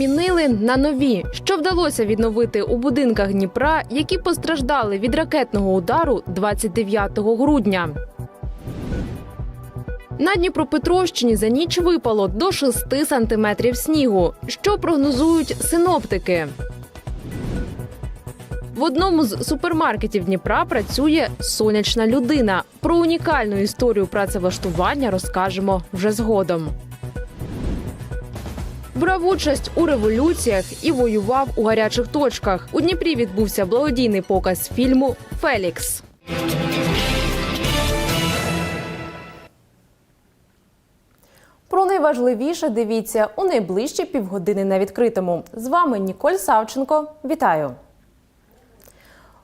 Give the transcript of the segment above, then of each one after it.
замінили на нові, що вдалося відновити у будинках Дніпра, які постраждали від ракетного удару 29 грудня. На Дніпропетровщині за ніч випало до 6 сантиметрів снігу, що прогнозують синоптики. В одному з супермаркетів Дніпра працює сонячна людина. Про унікальну історію працевлаштування розкажемо вже згодом. Брав участь у революціях і воював у гарячих точках. У Дніпрі відбувся благодійний показ фільму Фелікс. Про найважливіше дивіться у найближчі півгодини на відкритому. З вами Ніколь Савченко. Вітаю.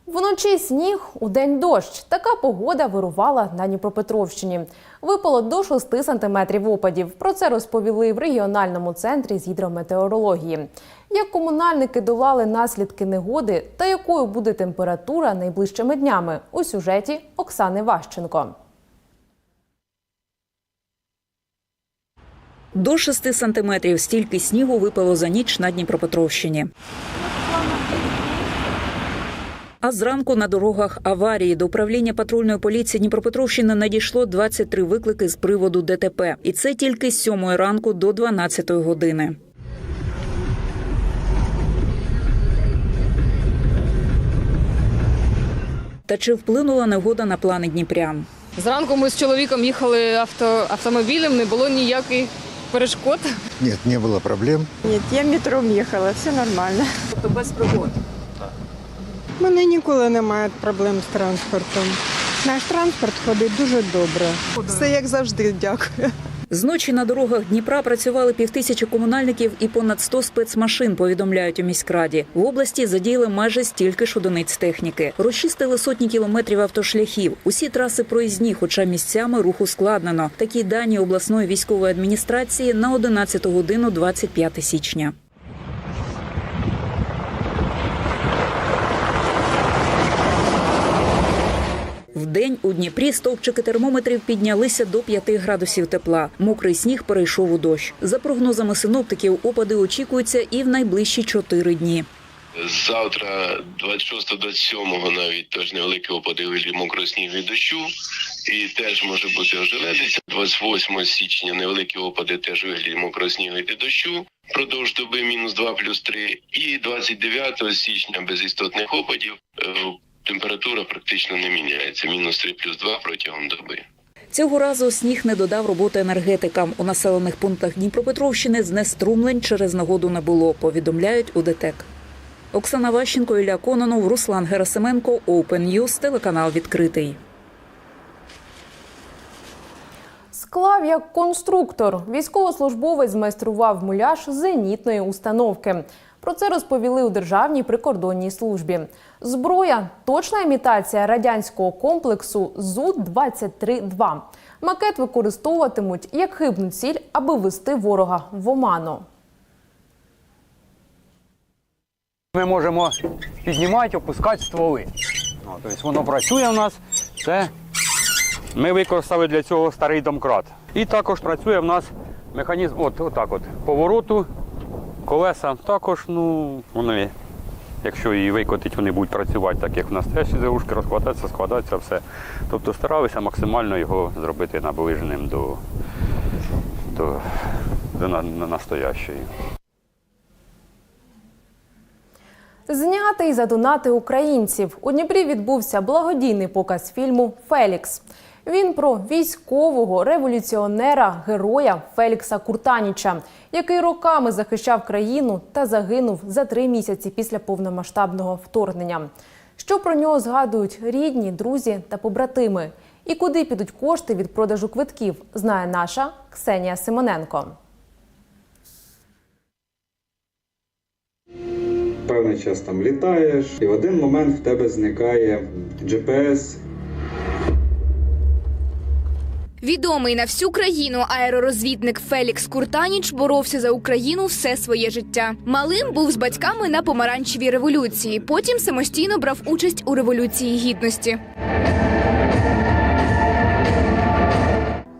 Вночі сніг, у день дощ. Така погода вирувала на Дніпропетровщині. Випало до 6 сантиметрів опадів. Про це розповіли в регіональному центрі з гідрометеорології. Як комунальники долали наслідки негоди та якою буде температура найближчими днями у сюжеті Оксани Ващенко. До 6 сантиметрів стільки снігу випало за ніч на Дніпропетровщині. А зранку на дорогах аварії до управління патрульної поліції Дніпропетровщини надійшло 23 виклики з приводу ДТП. І це тільки з 7 ранку до 12 години. Та чи вплинула негода на плани дніпрян? Зранку ми з чоловіком їхали авто, автомобілем, не було ніяких перешкод. Нет, не было проблем. Ні, я метром їхала, все нормально. Тобто без пригод. Мене ніколи немає проблем з транспортом. Наш транспорт ходить дуже добре. Все як завжди, дякую. Зночі на дорогах Дніпра працювали півтисячі комунальників і понад 100 спецмашин. Повідомляють у міськраді. В області задіяли майже стільки ж одиниць техніки. Розчистили сотні кілометрів автошляхів. Усі траси проїзні, хоча місцями руху складнено. Такі дані обласної військової адміністрації на 11 годину 25 січня. Вдень у Дніпрі стовпчики термометрів піднялися до 5 градусів тепла. Мокрий сніг перейшов у дощ. За прогнозами синоптиків, опади очікуються і в найближчі 4 дні. Завтра, 26-27 навіть теж невеликі опади вигляді мокрого снігу і дощу. І теж може бути ожеледиця. 28 січня невеликі опади теж вигляді мокрого снігу і дощу. Продовж доби мінус 2 плюс 3. І 29 січня без істотних опадів е, температура практично не міняється. Мінус 3 плюс 2 протягом доби. Цього разу сніг не додав роботи енергетикам. У населених пунктах Дніпропетровщини знеструмлень через нагоду не було. Повідомляють у ДТЕК. Оксана Ващенко, Ілля Кононов, Руслан Герасименко, Open News, телеканал відкритий. Склав як конструктор. Військовослужбовець змайстрував муляж зенітної установки. Про це розповіли у Державній прикордонній службі. Зброя точна імітація радянського комплексу ЗУ-23-2. Макет використовуватимуть як хибну ціль, аби ввести ворога в оману. Ми можемо піднімати, опускати стволи. Тобто воно працює у нас. Це ми використали для цього старий домкрат. І також працює в нас механізм, от, отак от, повороту, колеса. Також, ну, вони, якщо її викотить, вони будуть працювати так, як в нас теж ЗУшки, розкладатися, складатися, все. Тобто старалися максимально його зробити наближеним до, до, до на, на настоящої. Зняти і задонати українців. У Дніпрі відбувся благодійний показ фільму Фелікс. Він про військового революціонера, героя Фелікса Куртаніча, який роками захищав країну та загинув за три місяці після повномасштабного вторгнення. Що про нього згадують рідні, друзі та побратими? І куди підуть кошти від продажу квитків, знає наша Ксенія Симоненко. Певний час там літаєш, і в один момент в тебе зникає GPS, Відомий на всю країну аеророзвідник Фелікс Куртаніч боровся за Україну все своє життя. Малим був з батьками на помаранчевій революції. Потім самостійно брав участь у революції гідності.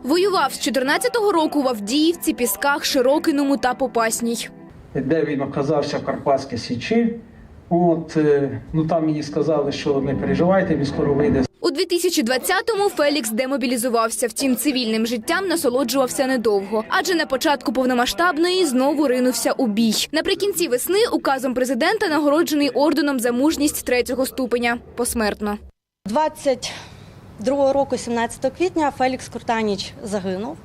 Воював з 14-го року в Авдіївці, Пісках, Широкиному та Попасній. де він оказався в Карпатській Січі. От, е, ну там мені сказали, що не переживайте, він скоро вийде У 2020-му Фелікс демобілізувався. Втім, цивільним життям насолоджувався недовго, адже на початку повномасштабної знову ринувся у бій. Наприкінці весни указом президента нагороджений орденом за мужність третього ступеня посмертно. 22 року, 17 квітня, Фелікс Куртаніч загинув.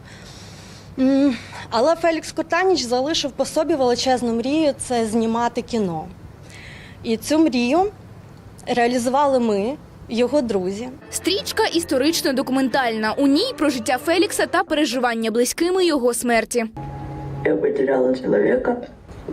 Але Фелікс Куртаніч залишив по собі величезну мрію це знімати кіно. І цю мрію реалізували ми, його друзі. Стрічка історично-документальна. У ній про життя Фелікса та переживання близькими його смерті. Я потеряла человека,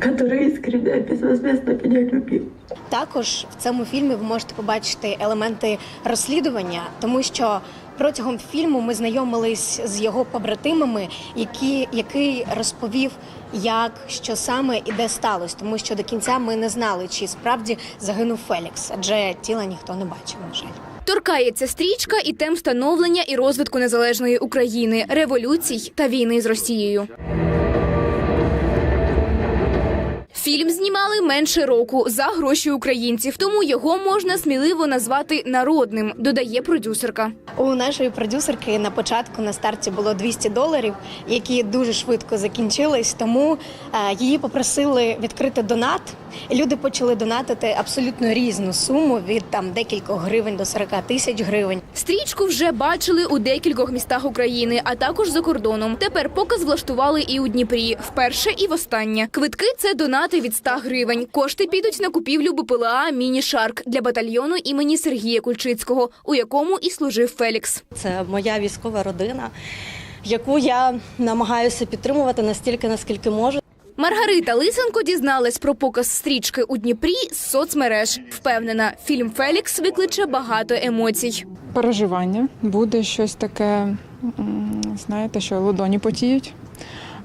который искренне, безвозмездно меня любил. Також в цьому фільмі ви можете побачити елементи розслідування, тому що протягом фільму ми знайомились з його побратимами, які, який розповів, як що саме і де сталося, тому що до кінця ми не знали, чи справді загинув Фелікс, адже тіла ніхто не бачив. На жаль. Торкається стрічка і тем становлення і розвитку незалежної України, революцій та війни з Росією. Фільм знімали менше року за гроші українців, тому його можна сміливо назвати народним, додає продюсерка. У нашої продюсерки на початку на старті було 200 доларів, які дуже швидко закінчились. Тому е, її попросили відкрити донат. Люди почали донатити абсолютно різну суму від там декількох гривень до 40 тисяч гривень. Стрічку вже бачили у декількох містах України, а також за кордоном. Тепер показ влаштували і у Дніпрі. Вперше і востаннє. Квитки це донати від 100 гривень. Кошти підуть на купівлю БПЛА Міні Шарк для батальйону імені Сергія Кульчицького, у якому і служив Фелікс. Це моя військова родина, яку я намагаюся підтримувати настільки, наскільки можу. Маргарита Лисенко дізналась про показ стрічки у Дніпрі з соцмереж. Впевнена, фільм Фелікс викличе багато емоцій. переживання. Буде щось таке, знаєте, що ладоні потіють.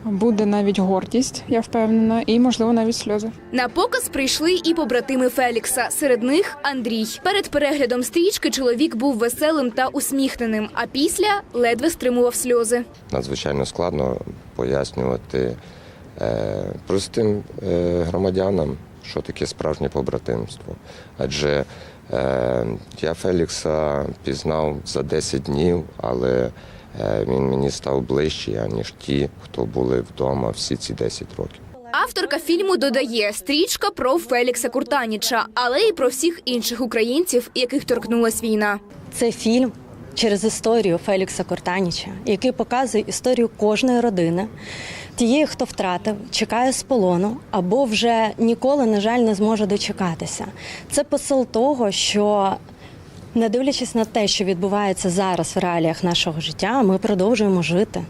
Буде навіть гордість, я впевнена, і можливо навіть сльози. На показ прийшли і побратими Фелікса. Серед них Андрій. Перед переглядом стрічки чоловік був веселим та усміхненим, а після ледве стримував сльози. надзвичайно складно пояснювати е, простим е, громадянам, що таке справжнє побратимство. Адже е, я Фелікса пізнав за 10 днів, але він мені став ближчий, аніж ті, хто були вдома всі ці 10 років. Авторка фільму додає стрічка про Фелікса Куртаніча, але й про всіх інших українців, яких торкнулась війна. Це фільм через історію Фелікса Кортаніча, який показує історію кожної родини, тієї, хто втратив, чекає з полону або вже ніколи, на жаль, не зможе дочекатися. Це посил того, що. Не дивлячись на те, що відбувається зараз в реаліях нашого життя, ми продовжуємо жити,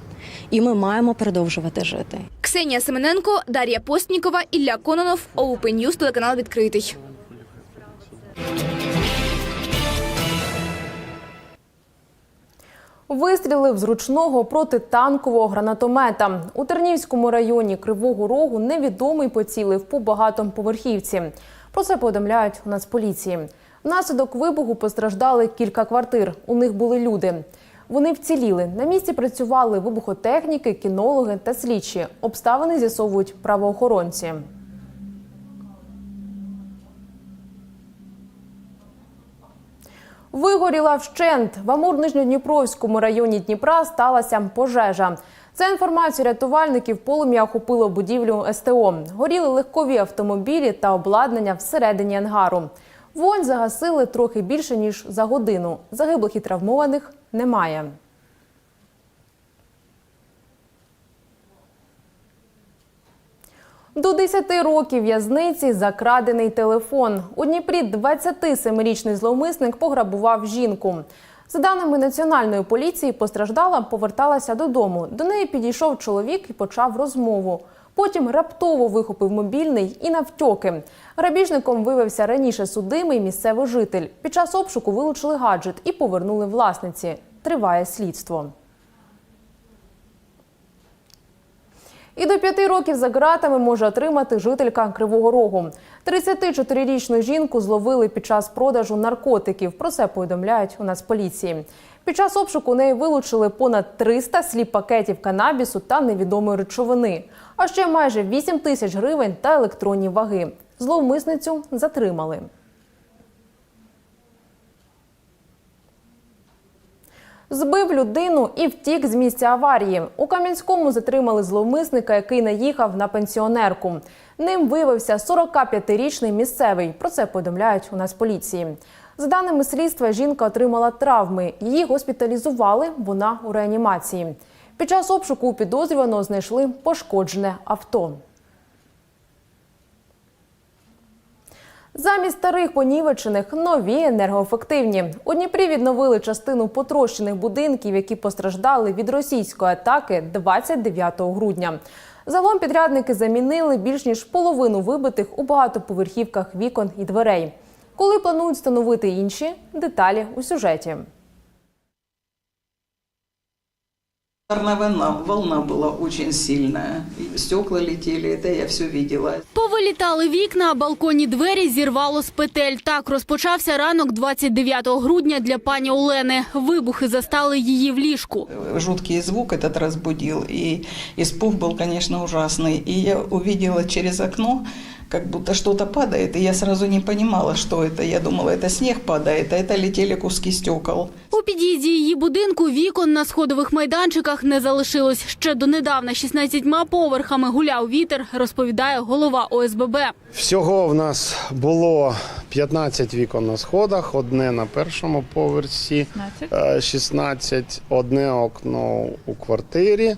і ми маємо продовжувати жити. Ксенія Семененко, Дар'я Постнікова, Ілля Кононов, Open News, телеканал відкритий. Вистрілив з ручного протитанкового гранатомета. У Тернівському районі Кривого Рогу невідомий поцілив по багатоповерхівці. Про це повідомляють у Нацполіції. Внаслідок вибуху постраждали кілька квартир. У них були люди. Вони вціліли. На місці працювали вибухотехніки, кінологи та слідчі. Обставини з'ясовують правоохоронці. Вигоріла вщент. В Амур-Нижньодніпровському районі Дніпра сталася пожежа. За інформацією рятувальників, полум'я охопило будівлю СТО. Горіли легкові автомобілі та обладнання всередині ангару. Вогонь загасили трохи більше ніж за годину. Загиблих і травмованих немає. До 10 років в'язниці за крадений телефон. У Дніпрі 27-річний зловмисник пограбував жінку. За даними національної поліції, постраждала поверталася додому. До неї підійшов чоловік і почав розмову. Потім раптово вихопив мобільний і навтьоки. Грабіжником виявився раніше судимий місцевий житель. Під час обшуку вилучили гаджет і повернули власниці. Триває слідство. І до п'яти років за ґратами може отримати жителька Кривого Рогу. 34-річну жінку зловили під час продажу наркотиків. Про це повідомляють у нас поліції. Під час обшуку у неї вилучили понад 300 сліп пакетів канабісу та невідомої речовини, а ще майже 8 тисяч гривень та електронні ваги. Зловмисницю затримали. Збив людину і втік з місця аварії. У Кам'янському затримали зловмисника, який наїхав на пенсіонерку. Ним виявився 45-річний місцевий. Про це повідомляють у нас поліції. За даними слідства, жінка отримала травми. Її госпіталізували. Вона у реанімації. Під час обшуку підозрюваного знайшли пошкоджене авто. Замість старих понівечених нові енергоефективні. У Дніпрі відновили частину потрощених будинків, які постраждали від російської атаки 29 грудня. Загалом підрядники замінили більш ніж половину вибитих у багатоповерхівках вікон і дверей Коли планують встановити інші деталі у сюжеті. Ударная волна, волна была очень сильная. И Стекла летели, это я все видела. Повилітали вікна, а балконні двері зірвало з петель. Так розпочався ранок 29 грудня для пані Олени. Вибухи застали її в ліжку. Жуткий звук этот разбудил, и испуг был, конечно, ужасный. И я увидела через окно, как будто что-то падает, и я сразу не понимала, что это. Я думала, это снег падает, а это летели куски стекол. У під'їзді її будинку вікон на сходових майданчиках не залишилось. Ще донедавна 16 поверхами гуляв вітер, розповідає голова ОСББ. Всього в нас було 15 вікон на сходах, одне на першому поверсі, е, 16, одне окно у квартирі,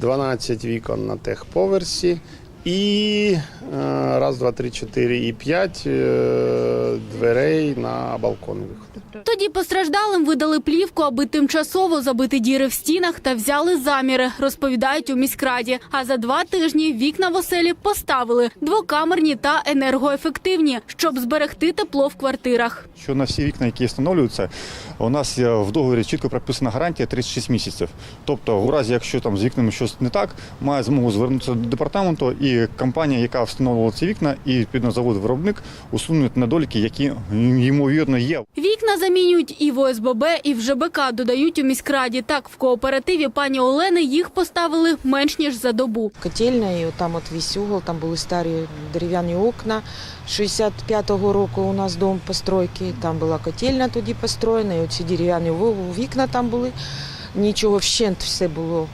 12 вікон на техповерсі і е, раз, два, три, чотири і п'ять е, дверей на балкон виходу. Тоді постраждалим видали плівку, аби тимчасово забити діри в стінах та взяли заміри, розповідають у міськраді. А за два тижні вікна в оселі поставили двокамерні та енергоефективні, щоб зберегти тепло в квартирах. що на всі вікна, які встановлюються, у нас в договорі чітко прописана гарантія 36 місяців. Тобто, у разі, якщо там з вікнами щось не так, має змогу звернутися до департаменту, і компанія, яка встановлювала ці вікна, і відповідно завод-виробник усунуть недоліки, які ймовірно є. Вікна замінюють і в ОСББ, і в ЖБК, додають у міськраді. Так, в кооперативі пані Олени їх поставили менш ніж за добу. котельня, і там от весь угол, там були старі дерев'яні окна. 65-го року у нас дом постройки, там була котельня тоді построєна, і оці дерев'яні вікна там були. Нічого вщент все було,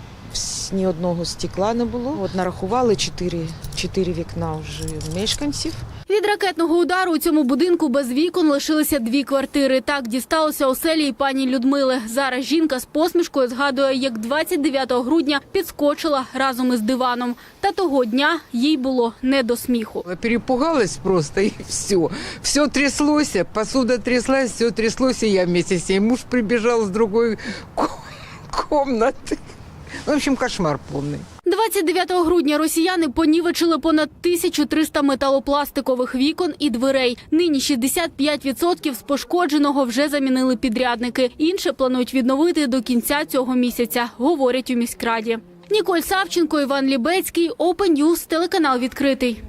ні одного стекла не було. От нарахували 4, 4 вікна вже мешканців. Від ракетного удару у цьому будинку без вікон лишилися дві квартири. Так дісталося оселі і пані Людмили. Зараз жінка з посмішкою згадує, як 29 грудня підскочила разом із диваном. Та того дня їй було не до сміху. Перепугалась просто и все. Все тряслось, посуда тряслась, все тряслось, и я вместе с ней. Муж прибежал с другой ко- комнаты. В общем, кошмар полный. 29 грудня росіяни понівечили понад 1300 металопластикових вікон і дверей. Нині 65% з пошкодженого вже замінили підрядники. Інше планують відновити до кінця цього місяця, говорять у міськраді. Ніколь Савченко, Іван Лібецький, Open News, телеканал відкритий.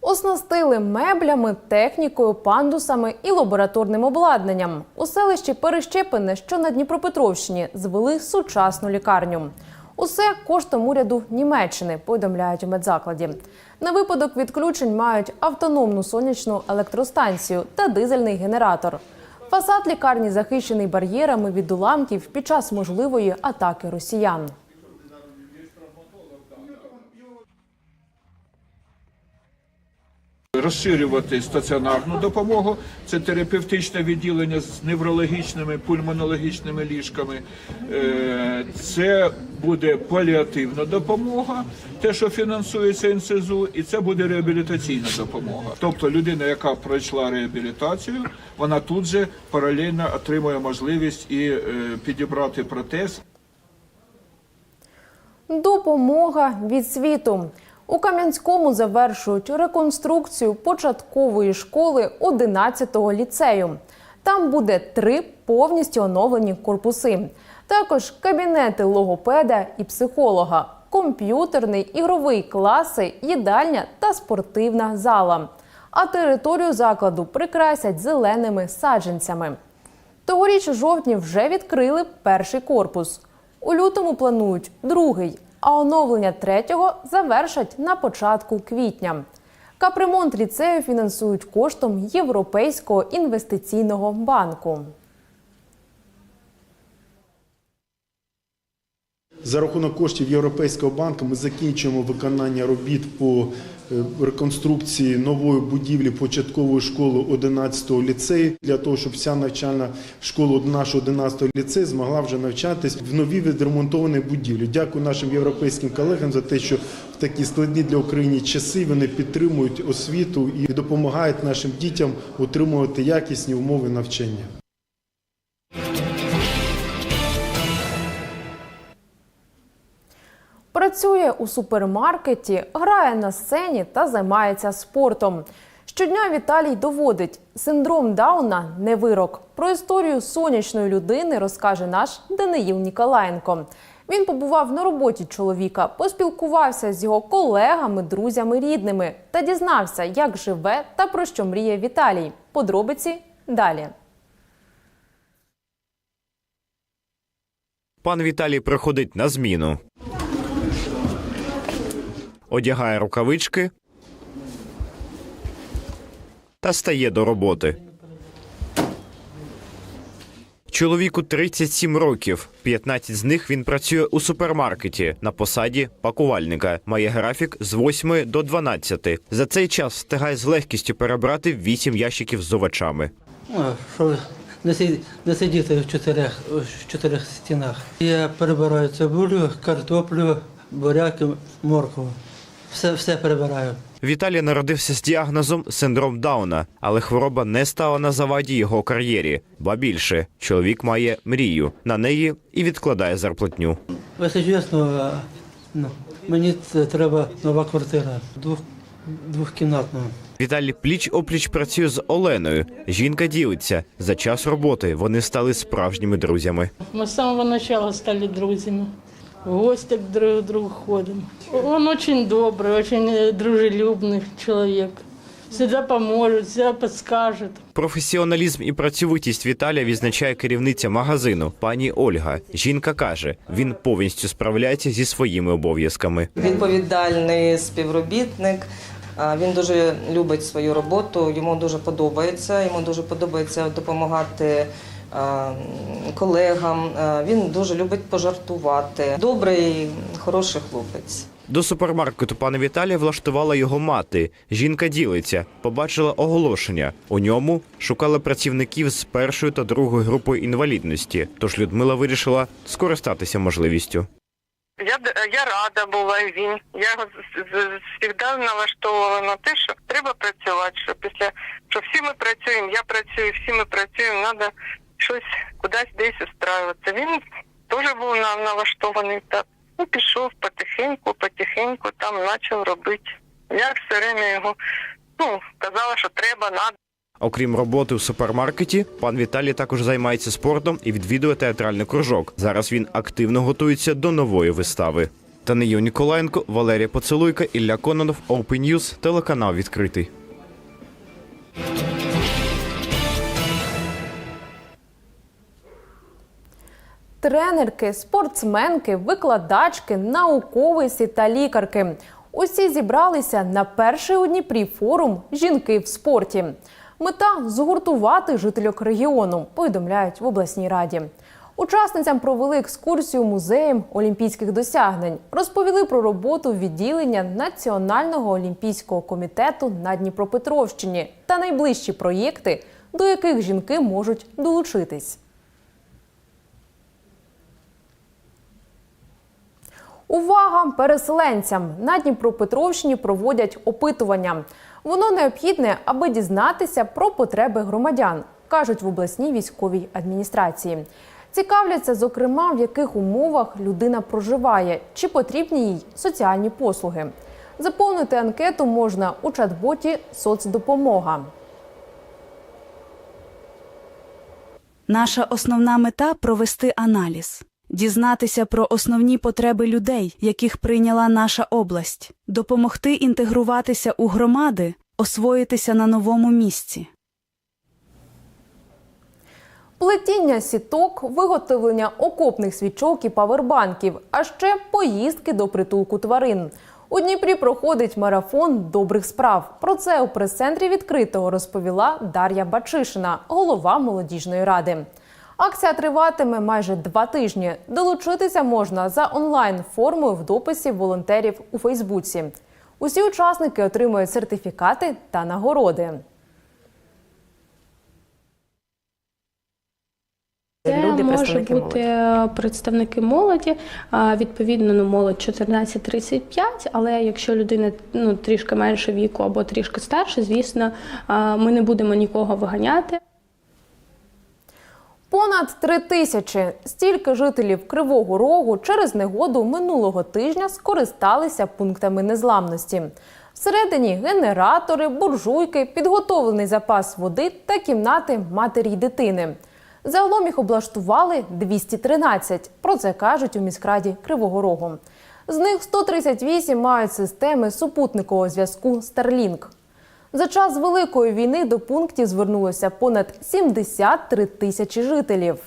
Оснастили меблями, технікою, пандусами і лабораторним обладнанням. У селищі Перещепине, що на Дніпропетровщині, звели сучасну лікарню. Усе коштом уряду Німеччини, повідомляють у медзакладі. На випадок відключень мають автономну сонячну електростанцію та дизельний генератор. Фасад лікарні захищений бар'єрами від уламків під час можливої атаки росіян. Розширювати стаціонарну допомогу, це терапевтичне відділення з неврологічними, пульмонологічними ліжками. Е, Це буде паліативна допомога, те, що фінансується НСЗУ, і це буде реабілітаційна допомога. Тобто людина, яка пройшла реабілітацію, вона тут же паралельно отримує можливість і е, підібрати протез. Допомога від світу. У Кам'янському завершують реконструкцію початкової школи 11-го ліцею. Там буде три повністю оновлені корпуси. Також кабінети логопеда і психолога, комп'ютерний, ігровий класи, їдальня та спортивна зала. А територію закладу прикрасять зеленими саджанцями. Тогоріч у жовтні вже відкрили перший корпус. У лютому планують другий, а оновлення третього завершать на початку квітня. Капремонт ліцею фінансують коштом Європейського інвестиційного банку. За рахунок коштів Європейського банку ми закінчуємо виконання робіт по реконструкції нової будівлі початкової школи 11-го ліцею для того, щоб вся навчальна школа нашого 11-го ліцею змогла вже навчатись в новій відремонтованій будівлі. Дякую нашим європейським колегам за те, що в такі складні для України часи вони підтримують освіту і допомагають нашим дітям отримувати якісні умови навчання. Працює у супермаркеті, грає на сцені та займається спортом. Щодня Віталій доводить, синдром Дауна не вирок. Про історію сонячної людини розкаже наш Даниїл Ніколаєнко. Він побував на роботі чоловіка, поспілкувався з його колегами, друзями, рідними та дізнався, як живе та про що мріє Віталій. Подробиці далі. Пан Віталій приходить на зміну. Одягає рукавички та стає до роботи. Чоловіку 37 років. 15 з них він працює у супермаркеті на посаді пакувальника. Має графік з 8 до 12. За цей час встигає з легкістю перебрати 8 ящиків з овочами. Ну, щоб не, сидіти в чотирьох, в чотирьох стінах. Я перебираю цибулю, картоплю, буряки, моркву. Все, все перебираю. Віталій народився з діагнозом синдром Дауна, але хвороба не стала на заваді його кар'єрі. Ба більше, чоловік має мрію. На неї і відкладає зарплатню. Якщо чесно, ну, мені це треба нова квартира, двох, двохкімнатна. Віталій пліч опліч працює з Оленою. Жінка ділиться за час роботи. Вони стали справжніми друзями. Мы с самого начала стали друзьями В гости к друг другу ходим. Он очень добрый, очень э, дружелюбный человек. Всегда поможет, всегда подскажет. Професіоналізм і працьовитість Віталія відзначає керівниця магазину пані Ольга. Жінка каже, він повністю справляється зі своїми обов'язками. відповідальний співробітник. А, Він дуже любить свою роботу, йому дуже подобається. Йому дуже подобається допомагати а, колегам. Він дуже любить пожартувати. Добрий, хороший хлопець. До супермаркету пана Віталія влаштувала його мати. Жінка ділиться, побачила оголошення. У ньому шукали працівників з першою та другою групою інвалідності. Тож Людмила вирішила скористатися можливістю. Я, я рада була він. Я його завжди налаштовувала на те, що треба працювати, що після що всі ми працюємо, я працюю, всі ми працюємо, треба щось кудись десь устраюватися. Він теж був на, налаштований так. Ну, пішов потихеньку, потихеньку там почав робити. Я все время його ну, казала, що треба, треба. Окрім роботи в супермаркеті, пан Віталій також займається спортом і відвідує театральний кружок. Зараз він активно готується до нової вистави. Танею Ніколаєнко, Валерія Поцелуйка, Ілля Кононов, Open News, телеканал відкритий. Тренерки, спортсменки, викладачки, науковиці та лікарки. Усі зібралися на перший у Дніпрі форум Жінки в спорті. Мета згуртувати жительок регіону, повідомляють в обласній раді. Учасницям провели екскурсію музеєм олімпійських досягнень, розповіли про роботу відділення Національного олімпійського комітету на Дніпропетровщині та найближчі проєкти, до яких жінки можуть долучитись. Увага переселенцям! На Дніпропетровщині проводять опитування. Воно необхідне, аби дізнатися про потреби громадян, кажуть в обласній військовій адміністрації. Цікавляться, зокрема, в яких умовах людина проживає, чи потрібні їй соціальні послуги. Заповнити анкету можна у чат-боті Соцдопомога. Наша основна мета провести аналіз, дізнатися про основні потреби людей, яких прийняла наша область, допомогти інтегруватися у громади, освоїтися на новому місці. Плетіння сіток, виготовлення окопних свічок і павербанків, а ще поїздки до притулку тварин. У Дніпрі проходить марафон добрих справ. Про це у прес-центрі відкритого розповіла Дар'я Бачишина, голова молодіжної ради. Акція триватиме майже два тижні. Долучитися можна за онлайн-формою в дописі волонтерів у Фейсбуці. Усі учасники отримують сертифікати та нагороди. Це Люди, може бути е, представники молоді. Відповідно, ну молодь 14-35, але якщо людина ну трішки менше віку або трішки старше, звісно, ми не будемо нікого виганяти. Понад три тисячі стільки жителів Кривого Рогу через негоду минулого тижня скористалися пунктами незламності. Всередині генератори, буржуйки, підготовлений запас води та кімнати матері й дитини. Загалом їх облаштували 213. Про це кажуть у міськраді Кривого Рогу. З них 138 мають системи супутникового зв'язку Starlink. За час Великої війни до пунктів звернулося понад 73 тисячі жителів.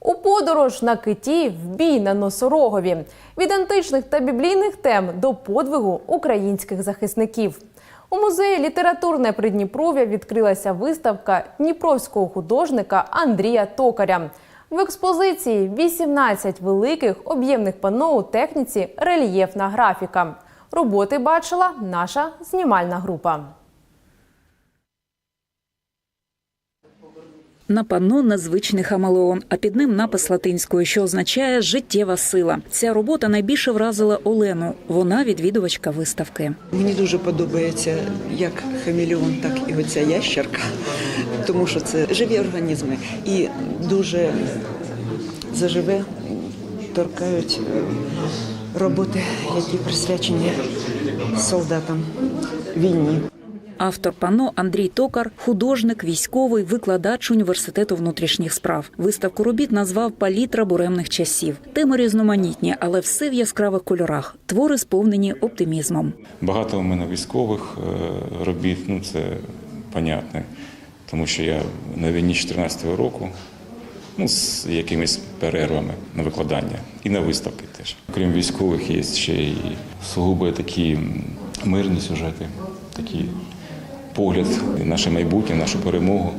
У подорож на киті в бій на носорогові від античних та біблійних тем до подвигу українських захисників. У музеї літературне Придніпров'я відкрилася виставка дніпровського художника Андрія Токаря. В експозиції 18 великих об'ємних панно у техніці рельєфна графіка. Роботи бачила наша знімальна група. На панно незвичний хамелеон, а під ним напис латинською, що означає життєва сила. Ця робота найбільше вразила Олену. Вона відвідувачка виставки. Мені дуже подобається як хамелеон, так і оця ящерка, тому що це живі організми і дуже заживе торкають е, роботи, які присвячені солдатам війні. Автор панно Андрій Токар, художник, військовий, викладач університету внутрішніх справ. Виставку робіт назвав Палітра буремних часів. Теми різноманітні, але все в яскравих кольорах. Твори сповнені оптимізмом. Багато у мене військових е, робіт, ну це понятне, тому що я на війні 14-го року, ну, з якимись перервами на викладання і на виставки теж. Крім військових, є ще й сугубо такі мирні сюжети, такі погляд наше майбутнє, нашу перемогу,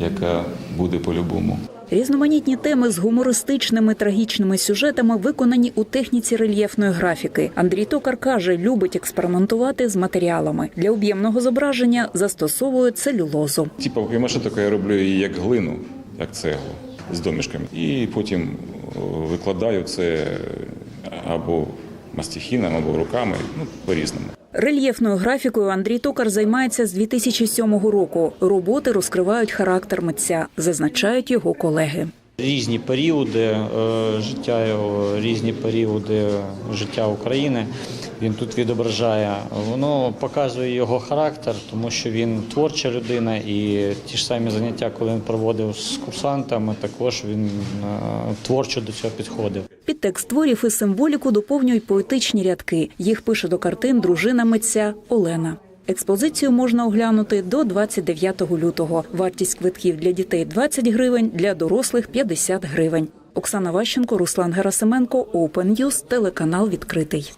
яка буде по-любому. Різноманітні теми з гумористичними трагічними сюжетами виконані у техніці рельєфної графіки. Андрій Токар каже, любить експериментувати з матеріалами. Для об'ємного зображення застосовує целюлозу. Типа папімаше таке я роблю її як глину, як цеглу з домішками. І потім викладаю це або мастихіном, або руками, ну по-різному. Рельєфною графікою Андрій Токар займається з 2007 року. Роботи розкривають характер митця, зазначають його колеги. Різні періоди е, життя його, різні періоди життя України. Він тут відображає. Воно показує його характер, тому що він творча людина, і ті ж самі заняття, коли він проводив з курсантами, також він е, творчо до цього підходив. Під текст творів і символіку доповнюють поетичні рядки. Їх пише до картин дружина митця Олена. Експозицію можна оглянути до 29 лютого. Вартість квитків для дітей 20 гривень, для дорослих 50 гривень. Оксана Ващенко, Руслан Герасименко, Open News, телеканал відкритий.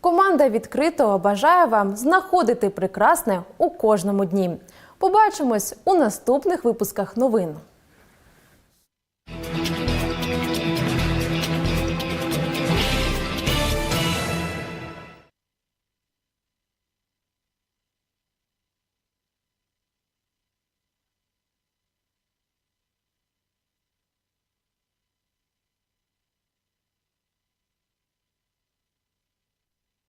Команда відкритого бажає вам знаходити прекрасне у кожному дні. Побачимось у наступних випусках новин.